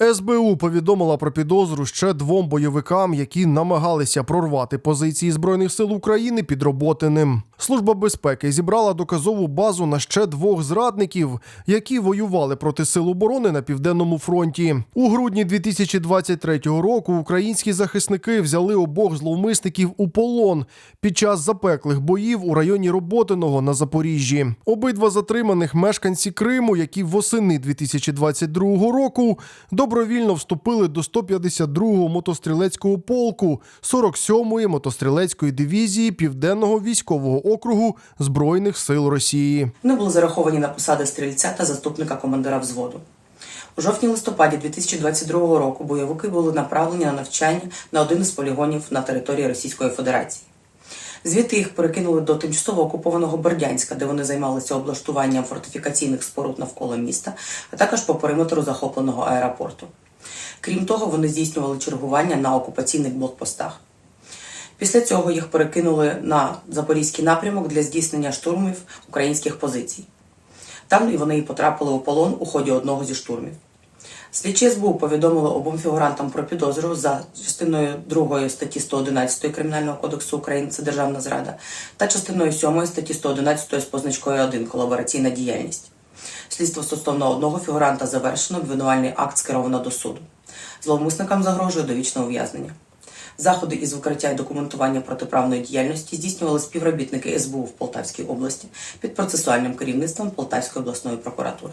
СБУ повідомила про підозру ще двом бойовикам, які намагалися прорвати позиції збройних сил України під Роботиним. Служба безпеки зібрала доказову базу на ще двох зрадників, які воювали проти сил оборони на південному фронті. У грудні 2023 року українські захисники взяли обох зловмисників у полон під час запеклих боїв у районі Роботиного на Запоріжжі. Обидва затриманих мешканці Криму, які восени 2022 року добровільно вступили до 152-го мотострілецького полку 47-ї мотострілецької дивізії Південного військового округу Збройних сил Росії. Вони були зараховані на посади стрільця та заступника командира взводу. У жовтні-листопаді 2022 року бойовики були направлені на навчання на один із полігонів на території Російської Федерації. Звідти їх перекинули до тимчасово окупованого Бердянська, де вони займалися облаштуванням фортифікаційних споруд навколо міста, а також по периметру захопленого аеропорту. Крім того, вони здійснювали чергування на окупаційних блокпостах. Після цього їх перекинули на запорізький напрямок для здійснення штурмів українських позицій. Там і вони і потрапили у полон у ході одного зі штурмів. Слідчі СБУ повідомили обом фігурантам про підозру за частиною 2 статті 111 Кримінального кодексу України це державна зрада та частиною 7 статті 111 з позначкою 1 колабораційна діяльність. Слідство стосовно одного фігуранта завершено, обвинувальний акт скеровано до суду. Зловмисникам загрожує довічне ув'язнення. Заходи із викриття і документування протиправної діяльності здійснювали співробітники СБУ в Полтавській області під процесуальним керівництвом Полтавської обласної прокуратури.